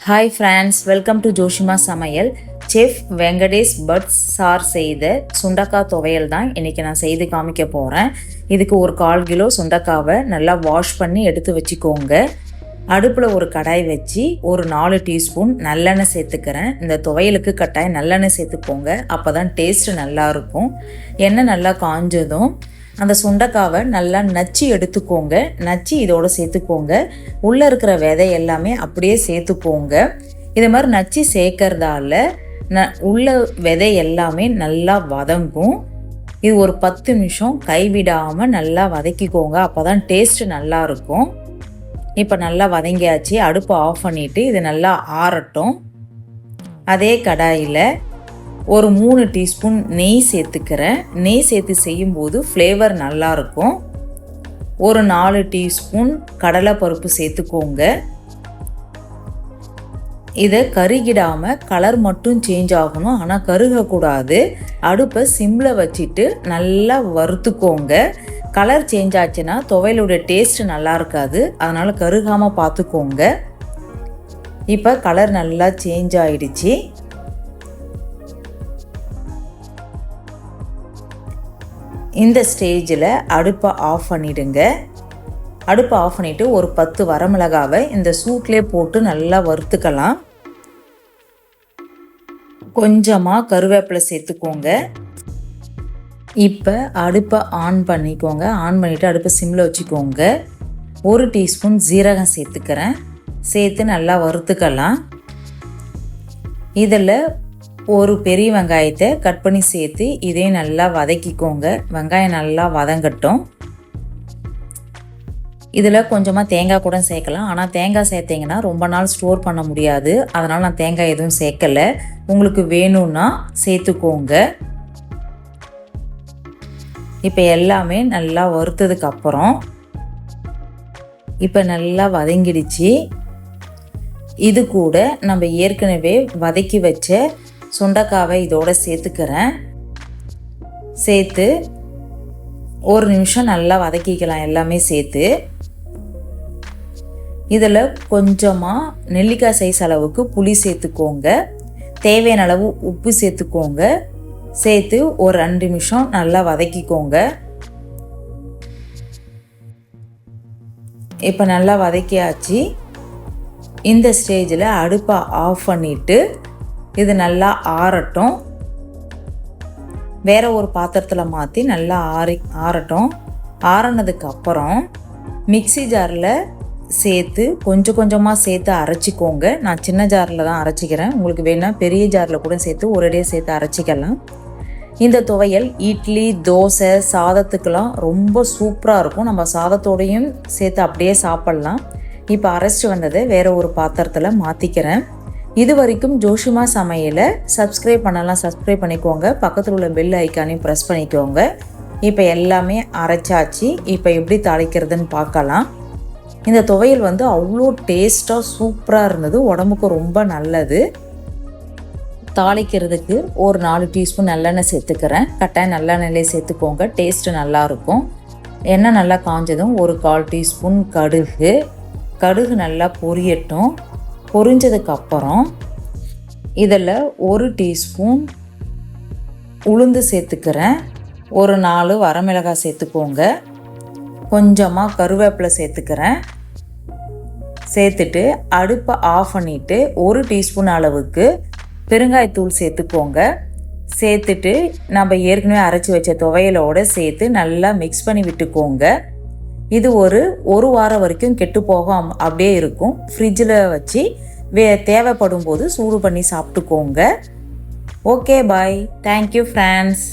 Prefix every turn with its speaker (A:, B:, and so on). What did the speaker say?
A: Hi friends welcome to Joshima சமையல் chef Venkatesh but sir செய்த சுண்டக்காய் துவையல் தான் இன்றைக்கி நான் செய்து காமிக்க போகிறேன் இதுக்கு ஒரு கால் கிலோ சுண்டக்காவை நல்லா வாஷ் பண்ணி எடுத்து வச்சுக்கோங்க. அடுப்பில் ஒரு கடாய் வச்சு ஒரு நாலு டீஸ்பூன் நல்லெண்ணெய் சேர்த்துக்கிறேன். இந்த துவையலுக்கு கட்டாயம் நல்லெண்ணெய் சேர்த்துக்கோங்க. அப்போ தான் டேஸ்ட்டு நல்லாயிருக்கும் எண்ணெய் நல்லா காஞ்சதும் அந்த சுண்டக்காவை நல்லா நச்சு எடுத்துக்கோங்க. நச்சு இதோட சேர்த்துக்கோங்க. உள்ளே இருக்கிற விதை எல்லாமே அப்படியே சேர்த்துக்கோங்க. இது மாதிரி நச்சு சேர்க்கறதால ந உள்ள விதை எல்லாமே நல்லா வதங்கும். இது ஒரு பத்து நிமிஷம் கைவிடாமல் நல்லா வதக்கிக்கோங்க. அப்போ தான் டேஸ்ட்டு நல்லா இருக்கும். இப்போ நல்லா வதங்கியாச்சு. அடுப்பை ஆஃப் பண்ணிவிட்டு இது நல்லா ஆறட்டும். அதே கடாயில் ஒரு மூணு டீஸ்பூன் நெய் சேர்த்துக்கிறேன். நெய் சேர்த்து செய்யும்போது ஃப்ளேவர் நல்லாயிருக்கும் ஒரு நாலு டீஸ்பூன் கடலைப்பருப்பு சேர்த்துக்கோங்க. இதை கருகிடாமல் கலர் மட்டும் சேஞ்ச் ஆகணும். ஆனால் கருகக்கூடாது. அடுப்பை சிம்மில் வச்சுட்டு நல்லா வறுத்துக்கோங்க. கலர் சேஞ்ச் ஆச்சுன்னா துவையலோட டேஸ்ட் நல்லா இருக்காது அதனால் கருகாமல் பார்த்துக்கோங்க. இப்போ கலர் நல்லா சேஞ்ச் ஆகிடுச்சி இந்த ஸ்டேஜில் அடுப்பை ஆஃப் பண்ணிடுங்க. அடுப்பை ஆஃப் பண்ணிவிட்டு ஒரு பத்து வரமிளகாவை இந்த சூட்லேயே போட்டு நல்லா வறுத்துக்கலாம். கொஞ்சமாக கருவேப்பிலை சேர்த்துக்கோங்க. இப்போ அடுப்பை ஆன் பண்ணிக்கோங்க. ஆன் பண்ணிவிட்டு அடுப்பை சிம்மில் வச்சுக்கோங்க. ஒரு டீஸ்பூன் ஜீரகம் சேர்த்துக்கிறேன். சேர்த்து நல்லா வறுத்துக்கலாம். இதில் ஒரு பெரிய வெங்காயத்தை கட் பண்ணி சேர்த்து இதையும் நல்லா வதக்கிக்கோங்க. வெங்காயம் நல்லா வதங்கட்டும். இதில் கொஞ்சமாக தேங்காய் கூட சேர்க்கலாம். ஆனால் தேங்காய் சேர்த்திங்கன்னா ரொம்ப நாள் ஸ்டோர் பண்ண முடியாது. அதனால் நான் தேங்காய் எதுவும் சேர்க்கலை. உங்களுக்கு வேணும்னா சேர்த்துக்கோங்க. இப்போ எல்லாமே நல்லா வறுத்ததுக்கு அப்புறம் இப்போ நல்லா வதங்கிடுச்சு. இது கூட நம்ம ஏற்கனவே வதக்கி வச்ச சுண்டக்காவை இதோட சேர்த்துக்கிறேன். சேர்த்து ஒரு நிமிஷம் நல்லா வதக்கிக்கலாம் எல்லாமே சேர்த்து. இதில் கொஞ்சமாக நெல்லிக்காய் சைஸ் அளவுக்கு புளி சேர்த்துக்கோங்க. தேவையான அளவு உப்பு சேர்த்துக்கோங்க. சேர்த்து ஒரு ரெண்டு நிமிஷம் நல்லா வதக்கிக்கோங்க. இப்போ நல்லா வதக்கியாச்சு. இந்த ஸ்டேஜில் அடுப்பை ஆஃப் பண்ணிவிட்டு இது நல்லா ஆறட்டும். வேற ஒரு பாத்திரத்தில் மாற்றி நல்லா ஆறி ஆறட்டும். ஆறினதுக்கு அப்புறம் மிக்சி ஜாரில் சேர்த்து கொஞ்சம் கொஞ்சமாக சேர்த்து அரைச்சிக்கோங்க. நான் சின்ன ஜாரில் தான் அரைச்சிக்கிறேன். உங்களுக்கு வேணால் பெரிய ஜாரில் கூட சேர்த்து ஒரேடியாக சேர்த்து அரைச்சிக்கலாம். இந்த துவையல் இட்லி தோசை சாதத்துக்கெலாம் ரொம்ப சூப்பராக இருக்கும். நம்ம சாதத்தோடையும் சேர்த்து அப்படியே சாப்பிட்லாம். இப்போ அரைச்சிட்டு வந்ததை வேறு ஒரு பாத்திரத்தில் மாற்றிக்கிறேன் இது வரைக்கும் ஜோஷிமா சமையலை சப்ஸ்கிரைப் பண்ணலாம் சப்ஸ்கிரைப் பண்ணிக்கோங்க. பக்கத்தில் உள்ள பெல் ஐக்கானையும் ப்ரெஸ் பண்ணிக்கோங்க. இப்போ எல்லாமே அரைச்சாச்சு. இப்போ எப்படி தாளிக்கிறதுன்னு பார்க்கலாம். இந்த துவையல் வந்து அவ்வளோ டேஸ்ட்டாக சூப்பராக இருந்தது. உடம்புக்கு ரொம்ப நல்லது. தாளிக்கிறதுக்கு ஒரு நாலு டீஸ்பூன் நல்லெண்ணெய் சேர்த்துக்கிறேன். கட்டாயம் நல்லெண்ணெயிலே சேர்த்துக்கோங்க. டேஸ்ட்டு நல்லாயிருக்கும் எண்ணெய் நல்லா காஞ்சதும் ஒரு கால் டீஸ்பூன் கடுகு. கடுகு நல்லா பொரியட்டும். பொரிஞ்சதுக்கப்புறம் இதில் ஒரு டீஸ்பூன் உளுந்து சேர்த்துக்கிறேன். ஒரு நாலு வரமிளகாய் சேர்த்துக்கோங்க. கொஞ்சமாக கருவேப்பிலை சேர்த்துக்கிறேன். சேர்த்துட்டு அடுப்பை ஆஃப் பண்ணிவிட்டு ஒரு டீஸ்பூன் அளவுக்கு பெருங்காயத்தூள் சேர்த்துக்கோங்க. சேர்த்துட்டு நம்ம ஏற்கனவே அரைச்சி வச்ச துவையலோடு சேர்த்து நல்லா மிக்ஸ் பண்ணி விட்டுக்கோங்க. இது ஒரு ஒரு வாரம் வரைக்கும் கெட்டு போகாம அப்படியே இருக்கும். ஃப்ரிட்ஜில் வச்சு வே தேவைப்படும் போது சூடு பண்ணி சாப்பிட்டுக்கோங்க. Okay bye thank you friends